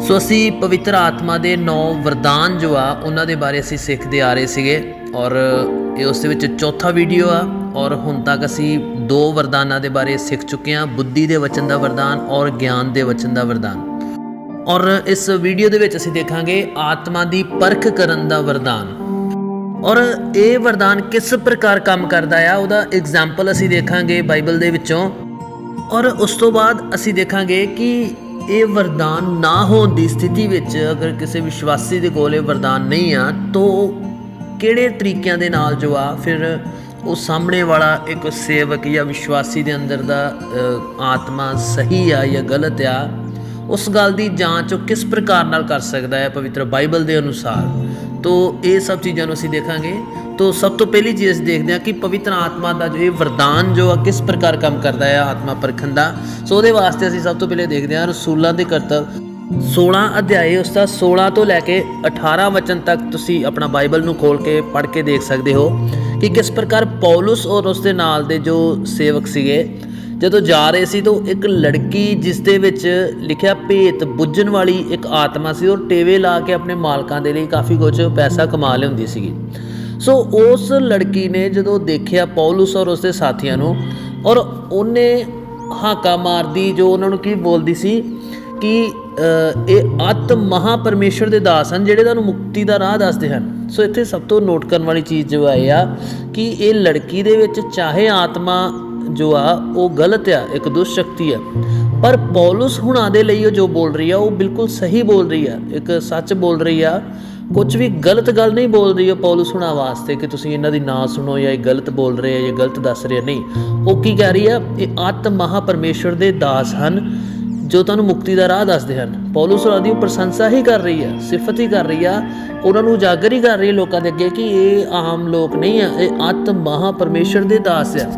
ਸੋ ਅਸੀਂ ਪਵਿੱਤਰ ਆਤਮਾ ਦੇ ਨੌ ਵਰਦਾਨ ਜੋ ਆ, ਉਹਨਾਂ ਦੇ ਬਾਰੇ ਅਸੀਂ ਸਿੱਖਦੇ ਆ ਰਹੇ ਸੀਗੇ ਔਰ ਇਹ ਉਸ ਦੇ ਵਿੱਚ ਚੌਥਾ ਵੀਡੀਓ ਆ ਔਰ ਹੁਣ ਤੱਕ ਅਸੀਂ ਦੋ ਵਰਦਾਨਾਂ ਦੇ ਬਾਰੇ ਸਿੱਖ ਚੁੱਕੇ ਹਾਂ ਬੁੱਧੀ ਦੇ ਵਚਨ ਦਾ ਵਰਦਾਨ ਔਰ ਗਿਆਨ ਦੇ ਵਚਨ ਦਾ ਵਰਦਾਨ। ਔਰ ਇਸ ਵੀਡੀਓ ਦੇ ਵਿੱਚ ਅਸੀਂ ਦੇਖਾਂਗੇ ਆਤਮਾ ਦੀ ਪਰਖ ਕਰਨ ਦਾ ਵਰਦਾਨ। ਔਰ ਇਹ ਵਰਦਾਨ ਕਿਸ ਪ੍ਰਕਾਰ ਕੰਮ ਕਰਦਾ ਆ, ਉਹਦਾ ਐਗਜ਼ਾਮਪਲ ਅਸੀਂ ਦੇਖਾਂਗੇ ਬਾਈਬਲ ਦੇ ਵਿੱਚੋਂ। ਔਰ ਉਸ ਤੋਂ ਬਾਅਦ ਅਸੀਂ ਦੇਖਾਂਗੇ ਕਿ ਇਹ ਵਰਦਾਨ ਨਾ ਹੋਣ ਦੀ ਸਥਿਤੀ ਵਿੱਚ ਅਗਰ ਕਿਸੇ ਵਿਸ਼ਵਾਸੀ ਦੇ ਕੋਲ ਇਹ ਵਰਦਾਨ ਨਹੀਂ ਆ, ਤਾਂ ਕਿਹੜੇ ਤਰੀਕਿਆਂ ਦੇ ਨਾਲ ਜੋ ਆ, ਫਿਰ ਉਹ ਸਾਹਮਣੇ ਵਾਲਾ ਇੱਕ ਸੇਵਕ ਜਾਂ ਵਿਸ਼ਵਾਸੀ ਦੇ ਅੰਦਰ ਦਾ ਆਤਮਾ ਸਹੀ ਆ ਜਾਂ ਗਲਤ ਆ, ਉਸ ਗੱਲ ਦੀ ਜਾਂਚ ਉਹ ਕਿਸ ਪ੍ਰਕਾਰ ਨਾਲ ਕਰ ਸਕਦਾ ਹੈ ਪਵਿੱਤਰ ਬਾਈਬਲ ਦੇ ਅਨੁਸਾਰ? ਤੋ ਇਹ ਸਭ ਚੀਜ਼ਾਂ ਨੂੰ ਅਸੀਂ ਦੇਖਾਂਗੇ। ਤੋ ਸਭ ਤੋਂ ਪਹਿਲੀ ਚੀਜ਼ ਦੇਖਦੇ ਹਾਂ ਕਿ ਪਵਿੱਤਰ ਆਤਮਾ ਦਾ ਜੋ ਇਹ ਵਰਦਾਨ ਜੋ ਆ, ਕਿਸ ਪ੍ਰਕਾਰ ਕੰਮ ਕਰਦਾ ਹੈ ਆਤਮਾ ਪਰਖਣ ਦਾ। ਸੋ ਉਹਦੇ ਵਾਸਤੇ ਅਸੀਂ ਸਭ ਤੋਂ ਪਹਿਲੇ ਦੇਖਦੇ ਹਾਂ ਰਸੂਲਾਂ ਦੇ ਕਰਤੱਵ। 16 ਅਧਿਆਏ, ਉਸ ਦਾ 16 ਤੋਂ ਲੈ ਕੇ 18 ਵਚਨ ਤੱਕ ਤੁਸੀਂ ਆਪਣਾ ਬਾਈਬਲ ਨੂੰ ਖੋਲ ਕੇ ਪੜ੍ਹ ਕੇ ਦੇਖ ਸਕਦੇ ਹੋ ਕਿ ਕਿਸ ਪ੍ਰਕਾਰ ਪੌਲਸ ਔਰ ਉਸ ਦੇ ਨਾਲ ਦੇ ਜੋ ਸੇਵਕ ਸੀਗੇ, ਜਦੋਂ ਜਾ ਰਹੇ ਸੀ ਤਾਂ ਇੱਕ ਲੜਕੀ ਜਿਸ ਦੇ ਵਿੱਚ ਲਿਖਿਆ ਭੇਤ ਬੁੱਝਣ ਵਾਲੀ ਇੱਕ ਆਤਮਾ ਸੀ ਔਰ ਟੇਵੇ ਲਾ ਕੇ ਆਪਣੇ ਮਾਲਕਾਂ ਦੇ ਲਈ ਕਾਫੀ ਕੁਝ ਪੈਸਾ ਕਮਾ ਲਿਆਉਂਦੀ ਸੀਗੀ। ਸੋ ਉਸ ਲੜਕੀ ਨੇ ਜਦੋਂ ਦੇਖਿਆ ਪੌਲਸ ਔਰ ਉਸਦੇ ਸਾਥੀਆਂ ਨੂੰ ਔਰ ਉਹਨੇ ਹਾਕਾ ਮਾਰਦੀ, ਜੋ ਉਹਨਾਂ ਨੂੰ ਕੀ ਬੋਲਦੀ ਸੀ ਕਿ ਇਹ ਆਤ ਮਹਾ ਪਰਮੇਸ਼ਰ ਦੇ ਦਾਸ ਹਨ ਜਿਹੜੇ ਤੁਹਾਨੂੰ ਮੁਕਤੀ ਦਾ ਰਾਹ ਦੱਸਦੇ ਹਨ। ਸੋ ਇੱਥੇ ਸਭ ਤੋਂ ਨੋਟ ਕਰਨ ਵਾਲੀ ਚੀਜ਼ ਜੋ ਹੈ ਆ ਕਿ ਇਹ ਲੜਕੀ ਦੇ ਵਿੱਚ ਚਾਹੇ ਆਤਮਾ ਜੋ ਆ, ਉਹ ਗਲਤ ਆ, ਇੱਕ ਦੁਸ਼ਟ ਸ਼ਕਤੀ ਆ। ਪਰ ਪੌਲਸ ਹੁਣਾਂ ਦੇ ਲਈ ਉਹ ਜੋ ਬੋਲ ਰਹੀ ਆ, ਉਹ ਬਿਲਕੁਲ ਸਹੀ ਬੋਲ ਰਹੀ ਆ, ਇੱਕ ਸੱਚ ਬੋਲ ਰਹੀ ਆ। ਕੁਝ ਵੀ ਗਲਤ ਗੱਲ ਨਹੀਂ ਬੋਲ ਰਹੀ ਉਹ ਪੌਲਸ ਹੁਣਾਂ ਵਾਸਤੇ ਕਿ ਤੁਸੀਂ ਇਹਨਾਂ ਦੀ ਨਾ ਸੁਣੋ ਜਾਂ ਇਹ ਗਲਤ ਬੋਲ ਰਹੇ ਆ ਜਾਂ ਗਲਤ ਦੱਸ ਰਹੇ ਨਹੀਂ। ਉਹ ਕੀ ਕਹਿ ਰਹੀ ਆ? ਇਹ ਆਤਮ ਮਹਾ ਪਰਮੇਸ਼ਰ ਦੇ ਦਾਸ ਹਨ ਜੋ ਤੁਹਾਨੂੰ ਮੁਕਤੀ ਦਾ ਰਾਹ ਦੱਸਦੇ ਹਨ। ਪੌਲਸ ਉਹਨਾਂ ਦੀ ਉਹ ਪ੍ਰਸ਼ੰਸਾ ਹੀ ਕਰ ਰਹੀ ਆ, ਸਿਫਤ ਹੀ ਕਰ ਰਹੀ ਆ, ਉਹਨਾਂ ਨੂੰ ਉਜਾਗਰ ਹੀ ਕਰ ਰਹੀ ਲੋਕਾਂ ਦੇ ਅੱਗੇ ਕਿ ਇਹ ਆਮ ਲੋਕ ਨਹੀਂ ਆ, ਇਹ ਆਤਮ ਮਹਾ ਪਰਮੇਸ਼ਰ ਦੇ ਦਾਸ ਆ।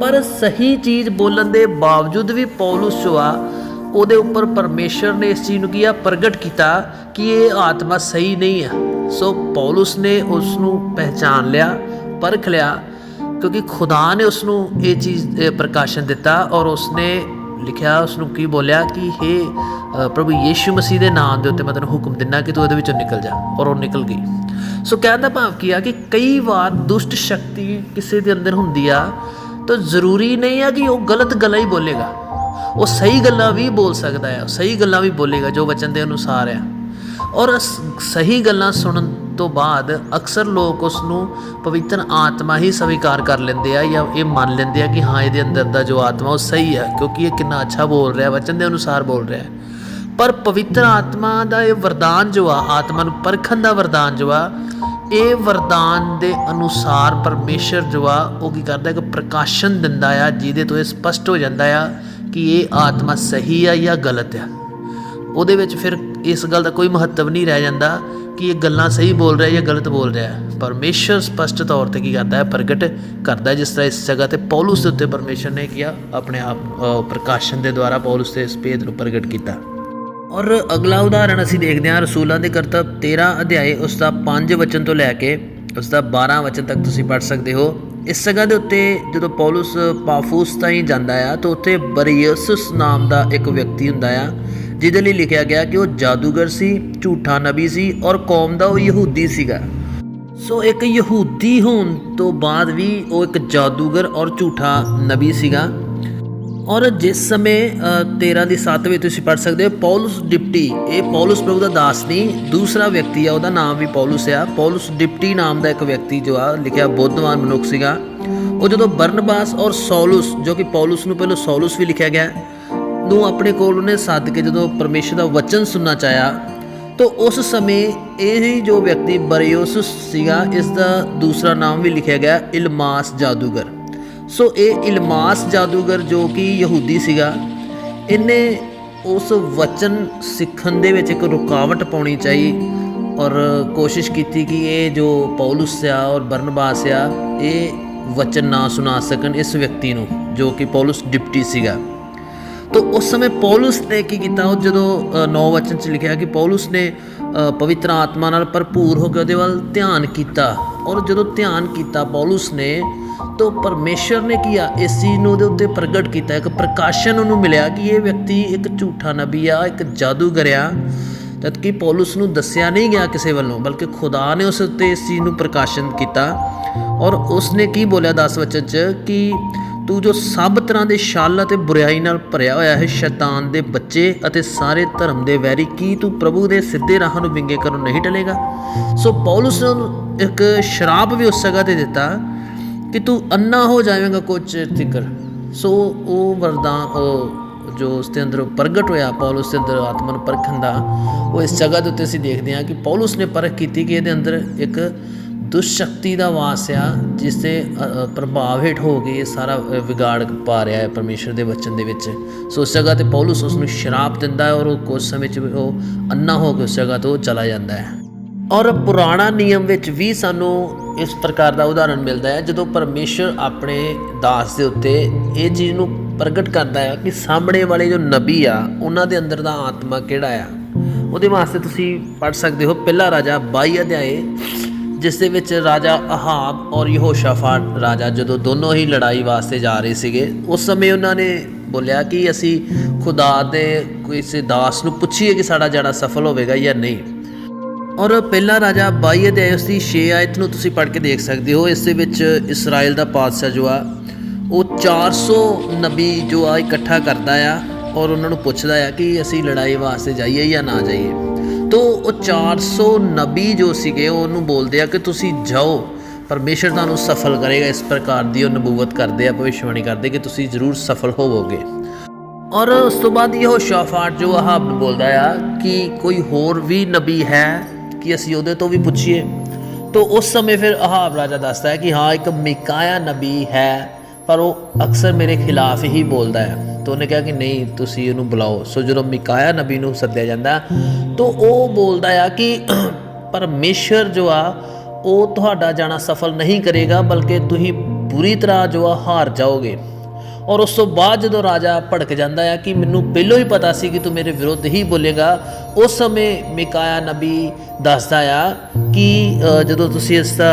ਪਰ ਸਹੀ ਚੀਜ਼ ਬੋਲਣ ਦੇ ਬਾਵਜੂਦ ਵੀ ਪੌਲਸ ਜੋ ਆ ਉਹਦੇ ਉੱਪਰ ਪਰਮੇਸ਼ਰ ਨੇ ਇਸ ਚੀਜ਼ ਨੂੰ ਕੀ ਆ, ਪ੍ਰਗਟ ਕੀਤਾ ਕਿ ਇਹ ਆਤਮਾ ਸਹੀ ਨਹੀਂ ਆ। ਸੋ ਪੌਲਸ ਨੇ ਉਸ ਨੂੰ ਪਹਿਚਾਨ ਲਿਆ, ਪਰਖ ਲਿਆ, ਕਿਉਂਕਿ ਖੁਦਾ ਨੇ ਉਸ ਨੂੰ ਇਹ ਚੀਜ਼ ਪ੍ਰਕਾਸ਼ਨ ਦਿੱਤਾ ਔਰ ਉਸਨੇ ਲਿਖਿਆ ਉਸ ਨੂੰ ਕੀ ਬੋਲਿਆ ਕਿ हे ਪ੍ਰਭੂ ਯੀਸ਼ੂ ਮਸੀਹ ਦੇ ਨਾਮ ਦੇ ਉੱਤੇ ਮੈਂ ਤੈਨੂੰ ਹੁਕਮ ਦਿੰਦਾ ਕਿ ਤੂੰ ਇਹਦੇ ਵਿੱਚੋਂ ਨਿਕਲ ਜਾ। ਔਰ ਉਹ ਨਿਕਲ ਗਈ। ਸੋ ਕਹਿਣ ਦਾ ਭਾਵ ਕੀ ਆ ਕਿ ਕਈ ਵਾਰ ਦੁਸ਼ਟ ਸ਼ਕਤੀ ਕਿਸੇ ਦੇ ਅੰਦਰ ਹੁੰਦੀ ਆ, ਤਾਂ ਜ਼ਰੂਰੀ ਨਹੀਂ ਆ ਕਿ ਉਹ ਗਲਤ ਗੱਲਾਂ ਹੀ ਬੋਲੇਗਾ। ਉਹ ਸਹੀ ਗੱਲਾਂ ਵੀ ਬੋਲ ਸਕਦਾ ਹੈ, ਸਹੀ ਗੱਲਾਂ ਵੀ ਬੋਲੇਗਾ, ਜੋ ਵਚਨ ਦੇ ਅਨੁਸਾਰ ਆ ਔਰ ਸਹੀ ਗੱਲਾਂ ਸੁਣਨ ਤੋਂ ਬਾਅਦ ਅਕਸਰ ਲੋਕ ਉਸ ਨੂੰ ਪਵਿੱਤਰ ਆਤਮਾ ਹੀ ਸਵੀਕਾਰ ਕਰ ਲੈਂਦੇ ਆ ਜਾਂ ਇਹ ਮੰਨ ਲੈਂਦੇ ਆ ਕਿ ਹਾਂ, ਇਹਦੇ ਅੰਦਰ ਦਾ ਜੋ ਆਤਮਾ ਉਹ ਸਹੀ ਹੈ, ਕਿਉਂਕਿ ਇਹ ਕਿੰਨਾ ਅੱਛਾ ਬੋਲ ਰਿਹਾ ਵਚਨ ਦੇ ਅਨੁਸਾਰ ਬੋਲ ਰਿਹਾ ਹੈ। ਪਰ ਪਵਿੱਤਰ ਆਤਮਾ ਦਾ ਇਹ ਵਰਦਾਨ ਜੋ ਆ, ਆਤਮਾ ਨੂੰ ਪਰਖਣ ਦਾ ਵਰਦਾਨ ਜੋ ਆ, ਇਹ ਵਰਦਾਨ ਦੇ ਅਨੁਸਾਰ ਪਰਮੇਸ਼ਰ ਜੋ ਆ, ਉਹ ਕੀ ਕਰਦਾ ਇੱਕ ਪ੍ਰਕਾਸ਼ਨ ਦਿੰਦਾ ਆ, ਜਿਹਦੇ ਤੋਂ ਇਹ ਸਪਸ਼ਟ ਹੋ ਜਾਂਦਾ ਆ ਕਿ ਇਹ ਆਤਮਾ ਸਹੀ ਆ ਜਾਂ ਗਲਤ ਆ? ਉਹਦੇ ਵਿੱਚ ਫਿਰ ਇਸ ਗੱਲ ਦਾ ਕੋਈ ਮਹੱਤਵ ਨਹੀਂ ਰਹਿ ਜਾਂਦਾ ਕਿ ਇਹ ਗੱਲਾਂ ਸਹੀ ਬੋਲ ਰਿਹਾ ਜਾਂ ਗਲਤ ਬੋਲ ਰਿਹਾ। ਹੈ ਪਰਮੇਸ਼ਰ ਸਪਸ਼ਟ ਤੌਰ ਤੇ ਕੀ ਕਰਦਾ ਹੈ? ਪ੍ਰਗਟ ਕਰਦਾ ਜਿਸ ਤਰ੍ਹਾਂ ਇਸ ਜਗ੍ਹਾ ਤੇ ਪੌਲਸ ਦੇ ਉੱਤੇ ਪਰਮੇਸ਼ਰ ਨੇ ਕੀਆ ਆਪਣੇ ਆਪ ਪ੍ਰਕਾਸ਼ਨ ਦੇ ਦੁਆਰਾ ਪੌਲਸ ਦੇ ਇਸ ਭੇਦ ਨੂੰ ਪ੍ਰਗਟ ਕੀਤਾ। ਔਰ ਅਗਲਾ ਉਦਾਹਰਣ ਅਸੀਂ ਦੇਖਦੇ ਹਾਂ ਰਸੂਲਾਂ ਦੇ ਕਰਤੱਵ 13 ਅਧਿਆਏ, ਉਸ ਦਾ 5 ਵਚਨ ਤੋਂ ਲੈ ਕੇ, ਉਸ ਦਾ 12 ਵਚਨ ਤੱਕ ਤੁਸੀਂ ਪੜ੍ਹ ਸਕਦੇ ਹੋ। ਇਸ ਜਗ੍ਹਾ ਦੇ ਉੱਤੇ ਜਦੋਂ ਪੌਲਸ ਪਾਫੂਸ ਤਾਈਂ ਜਾਂਦਾ ਆ, ਤਾਂ ਉੱਥੇ ਬਰੀਅਸਸ ਨਾਮ ਦਾ ਇੱਕ ਵਿਅਕਤੀ ਹੁੰਦਾ ਆ, ਜਿਹਦੇ ਲਈ ਲਿਖਿਆ ਗਿਆ ਕਿ ਉਹ ਜਾਦੂਗਰ ਸੀ, ਝੂਠਾ ਨਬੀ ਸੀ ਔਰ ਕੌਮ ਦਾ ਉਹ ਯਹੂਦੀ ਸੀਗਾ। ਸੋ ਇੱਕ ਯਹੂਦੀ ਹੋਣ ਤੋਂ ਬਾਅਦ ਵੀ ਉਹ ਇੱਕ ਜਾਦੂਗਰ ਔਰ ਝੂਠਾ ਨਬੀ ਸੀਗਾ। ਔਰ ਜਿਸ ਸਮੇਂ ਅ, 13 ਦੀ 7 ਵਿੱਚ ਤੁਸੀਂ ਪੜ ਸਕਦੇ ਹੋ ਪੌਲਸ ਡਿਪਟੀ ਇਹ ਪੌਲਸ ਪ੍ਰਭੂ ਦਾ ਦਾਸ ਨਹੀਂ ਦੂਸਰਾ ਵਿਅਕਤੀ ਆ ਉਹਦਾ ਨਾਮ ਵੀ ਪੌਲਸ ਆ। ਪੌਲਸ ਡਿਪਟੀ ਨਾਮ ਦਾ ਇੱਕ ਵਿਅਕਤੀ ਜੋ ਆ ਲਿਖਿਆ ਬੁੱਧਵਾਨ ਮਨੁੱਖ ਸੀਗਾ। ਉਹ ਜਦੋਂ ਬਰਨਬਾਸ ਔਰ ਸੌਲਸ ਜੋ ਕਿ ਪੌਲਸ ਨੂੰ ਪਹਿਲਾਂ ਸੌਲਸ ਵੀ ਲਿਖਿਆ ਗਿਆ ਨੂੰ ਆਪਣੇ ਕੋਲ ਉਹਨੇ ਸੱਦ ਕੇ ਜਦੋਂ ਪਰਮੇਸ਼ਰ ਦਾ ਵਚਨ ਸੁਣਨਾ ਚਾਹਿਆ ਤਾਂ ਉਸ ਸਮੇਂ ਇਹ ਹੀ ਜੋ ਵਿਅਕਤੀ ਬਰਿਓਸਸ ਸੀਗਾ ਇਸ ਦਾ ਦੂਸਰਾ ਨਾਮ ਵੀ ਲਿਖਿਆ ਗਿਆ ਇਲਮਾਸ ਜਾਦੂਗਰ। ਸੋ ਇਹ ਇਲਮਾਸ ਜਾਦੂਗਰ ਜੋ ਕਿ ਯਹੂਦੀ ਸੀਗਾ, ਇਹਨੇ ਉਸ ਵਚਨ ਸਿੱਖਣ ਦੇ ਵਿੱਚ ਇੱਕ ਰੁਕਾਵਟ ਪਾਉਣੀ ਚਾਹੀ ਔਰ ਕੋਸ਼ਿਸ਼ ਕੀਤੀ ਕਿ ਇਹ ਜੋ ਪੌਲਸ ਆ ਔਰ ਬਰਨਬਾਸ ਆ, ਇਹ ਵਚਨ ਨਾ ਸੁਣਾ ਸਕਣ ਇਸ ਵਿਅਕਤੀ ਨੂੰ, ਜੋ ਕਿ ਪੌਲਸ ਡਿਪਟੀ ਸੀਗਾ। ਤੋ ਉਸ ਸਮੇਂ ਪੌਲਸ ਨੇ ਕੀ ਕੀਤਾ? ਉਹ ਜਦੋਂ ਨੌ ਵਚਨ ਚ ਲਿਖਿਆ ਕਿ ਪੌਲਸ ਨੇ ਪਵਿੱਤਰ ਆਤਮਾ ਨਾਲ ਭਰਪੂਰ ਹੋ ਕੇ ਉਹਦੇ ਵੱਲ ਧਿਆਨ ਕੀਤਾ। ਔਰ ਜਦੋਂ ਧਿਆਨ ਕੀਤਾ, ਪੌਲਸ ਨੇ ਤੋ ਪਰਮੇਸ਼ਰ ਨੇ ਕੀ ਆ, ਇਸ ਚੀਜ਼ ਨੂੰ ਉਹਦੇ ਉੱਤੇ ਪ੍ਰਗਟ ਕੀਤਾ, ਇੱਕ ਪ੍ਰਕਾਸ਼ਨ ਉਹਨੂੰ ਮਿਲਿਆ ਕਿ ਇਹ ਵਿਅਕਤੀ ਇੱਕ ਝੂਠਾ ਨਬੀ ਆ, ਇੱਕ ਜਾਦੂਗਰ ਆ। ਜਦ ਕਿ ਪੌਲਸ ਨੂੰ ਦੱਸਿਆ ਨਹੀਂ ਗਿਆ ਕਿਸੇ ਵੱਲੋਂ, ਬਲਕਿ ਖੁਦਾ ਨੇ ਉਸ ਉੱਤੇ ਇਸ ਚੀਜ਼ ਨੂੰ ਪ੍ਰਕਾਸ਼ਨ ਕੀਤਾ। ਔਰ ਉਸਨੇ ਕੀ ਬੋਲਿਆ 10 ਵਚਨ ਚ? ਕਿ ਤੂੰ ਜੋ ਸਭ ਤਰ੍ਹਾਂ ਦੇ ਛਲ ਅਤੇ ਬੁਰਾਈ ਨਾਲ ਭਰਿਆ ਹੋਇਆ ਹੈ, ਸ਼ੈਤਾਨ ਦੇ ਬੱਚੇ ਅਤੇ ਸਾਰੇ ਧਰਮ ਦੇ ਵੈਰੀ, ਕੀ ਤੂੰ ਪ੍ਰਭੂ ਦੇ ਸਿੱਧੇ ਰਾਹ ਨੂੰ ਵਿੰਗੇ ਕਰਨ ਨਹੀਂ ਟਲੇਗਾ? ਸੋ ਪੌਲਸ ਨੇ ਇੱਕ ਸ਼ਰਾਪ ਵੀ ਉਸ ਜਗ੍ਹਾ ਤੇ ਦਿੱਤਾ। ਕਿ ਤੂੰ ਅੰਨਾ ਹੋ ਜਾਵੇਂਗਾ ਕੁਝ ਚਿਰ ਤੀਕਰ। ਸੋ ਉਹ ਵਰਦਾਨ, ਉਹ ਜੋ ਉਸ ਦੇ ਅੰਦਰ ਪ੍ਰਗਟ ਹੋਇਆ, ਪੌਲਸ ਦੇ ਅੰਦਰ ਆਤਮਾ ਨੂੰ ਪਰਖਣ ਦਾ, ਉਹ ਇਸ ਜਗ੍ਹਾ ਦੇ ਉੱਤੇ ਅਸੀਂ ਦੇਖਦੇ ਹਾਂ ਕਿ ਪੌਲਸ ਨੇ ਪਰਖ ਕੀਤੀ ਕਿ ਇਹਦੇ ਅੰਦਰ ਇੱਕ ਦੁਸ਼ਕਤੀ ਦਾ ਵਾਸ ਆ, ਜਿਸ ਦੇ ਪ੍ਰਭਾਵ ਹੇਠ ਹੋ ਕੇ ਇਹ ਸਾਰਾ ਵਿਗਾੜ ਪਾ ਰਿਹਾ ਹੈ ਪਰਮੇਸ਼ਰ ਦੇ ਵਚਨ ਦੇ ਵਿੱਚ। ਸੋ ਉਸ ਜਗ੍ਹਾ ਤੇ ਪੌਲਸ ਉਸ ਨੂੰ ਸ਼ਰਾਪ ਦਿੰਦਾ ਹੈ ਔਰ ਉਹ ਕੁਝ ਸਮੇਂ ਚ ਉਹ ਅੰਨਾ ਹੋ ਕੇ ਉਸ ਜਗ੍ਹਾ ਤੋਂ ਚਲਾ ਜਾਂਦਾ ਹੈ। ਔਰ ਪੁਰਾਣਾ ਨਿਯਮ ਵਿੱਚ ਵੀ ਸਾਨੂੰ ਇਸ ਪ੍ਰਕਾਰ ਦਾ ਉਦਾਹਰਣ ਮਿਲਦਾ ਹੈ, ਜਦੋਂ ਪਰਮੇਸ਼ਰ ਆਪਣੇ ਦਾਸ ਦੇ ਉੱਤੇ ਇਹ ਚੀਜ਼ ਨੂੰ ਪ੍ਰਗਟ ਕਰਦਾ ਹੈ ਕਿ ਸਾਹਮਣੇ ਵਾਲੇ ਜੋ ਨਬੀ ਆ, ਉਹਨਾਂ ਦੇ ਅੰਦਰ ਦਾ ਆਤਮਾ ਕਿਹੜਾ ਆ? ਉਹਦੇ ਵਾਸਤੇ ਤੁਸੀਂ ਪੜ ਸਕਦੇ ਹੋ, ਪਹਿਲਾ ਰਾਜਾ 22 ਅਧਿਆਏ, ਜਿਸ ਦੇ ਵਿੱਚ ਰਾਜਾ ਅਹਾਬ ਔਰ ਯਹੋਸ਼ਾਫਾਟ ਰਾਜਾ ਜਦੋਂ ਦੋਨੋਂ ਹੀ ਲੜਾਈ ਵਾਸਤੇ ਜਾ ਰਹੇ ਸੀਗੇ, ਉਸ ਸਮੇਂ ਉਹਨਾਂ ਨੇ ਬੋਲਿਆ ਕਿ ਅਸੀਂ ਖੁਦਾ ਦੇ ਕਿਸੇ ਦਾਸ ਨੂੰ ਪੁੱਛੀਏ ਕਿ ਸਾਡਾ ਜੜਾ ਸਫਲ ਹੋਵੇਗਾ ਜਾਂ ਨਹੀਂ। ਔਰ ਪਹਿਲਾ ਰਾਜਾ 22 ਅਧਿਆਇ ਉਸ ਦੀ 6 ਆਇਤ ਨੂੰ ਤੁਸੀਂ ਪੜ੍ਹ ਕੇ ਦੇਖ ਸਕਦੇ ਹੋ। ਇਸ ਦੇ ਵਿੱਚ ਇਸਰਾਇਲ ਦਾ ਪਾਤਸ਼ਾਹ ਜੋ ਆ, ਉਹ 400 ਨਬੀ ਜੋ ਆ ਇਕੱਠਾ ਕਰਦਾ ਆ ਔਰ ਉਹਨਾਂ ਨੂੰ ਪੁੱਛਦਾ ਆ ਕਿ ਅਸੀਂ ਲੜਾਈ ਵਾਸਤੇ ਜਾਈਏ ਜਾਂ ਨਾ ਜਾਈਏ। ਤੋ ਉਹ 400 ਨਬੀ ਜੋ ਸੀਗੇ ਉਹਨੂੰ ਬੋਲਦੇ ਆ ਕਿ ਤੁਸੀਂ ਜਾਓ। ਪਰਮੇਸ਼ਰ ਤੁਹਾਨੂੰ ਸਫਲ ਕਰੇਗਾ। ਇਸ ਪ੍ਰਕਾਰ ਦੀ ਉਹ ਨਬੂਵਤ ਕਰਦੇ ਆ ਭਵਿੱਖਬਾਣੀ ਕਰਦੇ ਕਿ ਤੁਸੀਂ ਜ਼ਰੂਰ ਸਫਲ ਹੋਵੋਗੇ। ਔਰ ਉਸ ਤੋਂ ਬਾਅਦ ਇਹ ਸ਼ਾਫਾਟ ਜੋ ਆਹ ਬੋਲਦਾ ਆ ਕਿ ਕੋਈ ਹੋਰ ਵੀ ਨਬੀ ਹੈ ਕਿ ਅਸੀਂ ਉਹਦੇ ਤੋਂ ਵੀ ਪੁੱਛੀਏ? ਤੋ ਉਸ ਸਮੇਂ ਫਿਰ ਆਹਾਬ ਰਾਜਾ ਦੱਸਦਾ ਹੈ ਕਿ ਹਾਂ, ਇੱਕ ਮਿਕਾਇਆ ਨਬੀ ਹੈ, ਪਰ ਉਹ ਅਕਸਰ ਮੇਰੇ ਖਿਲਾਫ ਹੀ ਬੋਲਦਾ ਹੈ। ਤੋ ਉਹਨੇ ਕਿਹਾ ਕਿ ਨਹੀਂ, ਤੁਸੀਂ ਉਹਨੂੰ ਬੁਲਾਓ। ਸੋ ਜਦੋਂ ਮਿਕਾਇਆ ਨਬੀ ਨੂੰ ਸੱਦਿਆ ਜਾਂਦਾ ਤੋ ਉਹ ਬੋਲਦਾ ਆ ਕਿ ਪਰਮੇਸ਼ਰ ਜੋ ਆ, ਉਹ ਤੁਹਾਡਾ ਜਾਣਾ ਸਫਲ ਨਹੀਂ ਕਰੇਗਾ, ਬਲਕਿ ਤੁਸੀਂ ਬੁਰੀ ਤਰ੍ਹਾਂ ਜੋ ਆ ਹਾਰ ਜਾਓਗੇ। ਔਰ ਉਸ ਤੋਂ ਬਾਅਦ ਜਦੋਂ ਰਾਜਾ ਭੜਕ ਜਾਂਦਾ ਹੈ ਕਿ ਮੈਨੂੰ ਪਹਿਲਾਂ ਹੀ ਪਤਾ ਸੀ ਕਿ ਤੂੰ ਮੇਰੇ ਵਿਰੁੱਧ ਹੀ ਬੋਲੇਗਾ, ਉਸ ਸਮੇਂ ਮਿਕਾਇਆ ਨਬੀ ਦੱਸਦਾ ਆ ਕਿ ਜਦੋਂ ਤੁਸੀਂ ਇਸ ਦਾ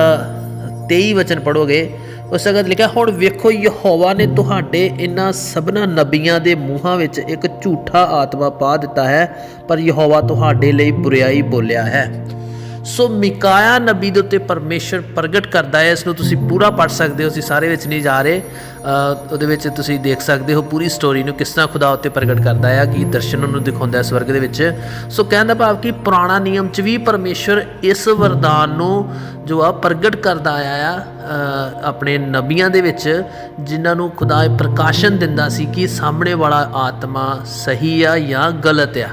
23 ਵਚਨ ਪੜੋਗੇ ਉਸ ਜਗ੍ਹਾ ਲਿਖਿਆ, ਹੁਣ ਵੇਖੋ ਯਹੋਵਾ ਨੇ ਤੁਹਾਡੇ ਇਨ੍ਹਾਂ ਸਭਨਾ ਨਬੀਆਂ ਦੇ ਮੂੰਹਾਂ ਵਿੱਚ ਇੱਕ ਝੂਠਾ ਆਤਮਾ ਪਾ ਦਿੱਤਾ ਹੈ, ਪਰ ਯਹੋਵਾ ਤੁਹਾਡੇ ਲਈ ਬੁਰੀਾਈ ਬੋਲਿਆ ਹੈ। ਸੋ ਮਿਕਾਇਆ ਨਬੀ ਦੇ ਉੱਤੇ ਪਰਮੇਸ਼ਰ ਪ੍ਰਗਟ ਕਰਦਾ ਹੈ। ਇਸ ਨੂੰ ਤੁਸੀਂ ਪੂਰਾ ਪੜ ਸਕਦੇ ਹੋ। ਅਸੀਂ ਸਾਰੇ ਵਿੱਚ ਨਹੀਂ ਜਾ ਰਹੇ। ਉਹਦੇ ਵਿੱਚ ਤੁਸੀਂ ਦੇਖ ਸਕਦੇ ਹੋ ਪੂਰੀ ਸਟੋਰੀ ਨੂੰ ਕਿਸ ਤਰ੍ਹਾਂ ਖੁਦਾ ਉੱਤੇ ਪ੍ਰਗਟ ਕਰਦਾ ਹੈ। ਕਿ ਦਰਸ਼ਨ ਨੂੰ ਦਿਖਾਉਂਦਾ ਹੈ ਸਵਰਗ ਦੇ ਵਿੱਚ। ਸੋ ਕਹਿਣ ਦਾ ਭਾਵ ਕਿ ਪੁਰਾਣਾ ਨਿਯਮ 'ਚ ਵੀ ਪਰਮੇਸ਼ਰ ਇਸ ਵਰਦਾਨ ਨੂੰ ਜੋ ਆ ਪ੍ਰਗਟ ਕਰਦਾ ਆਇਆ ਆ ਆਪਣੇ ਨਬੀਆਂ ਦੇ ਵਿੱਚ, ਜਿਨ੍ਹਾਂ ਨੂੰ ਖੁਦਾ ਪ੍ਰਕਾਸ਼ਨ ਦਿੰਦਾ ਸੀ ਕਿ ਸਾਹਮਣੇ ਵਾਲਾ ਆਤਮਾ ਸਹੀ ਆ ਜਾਂ ਗਲਤ ਆ।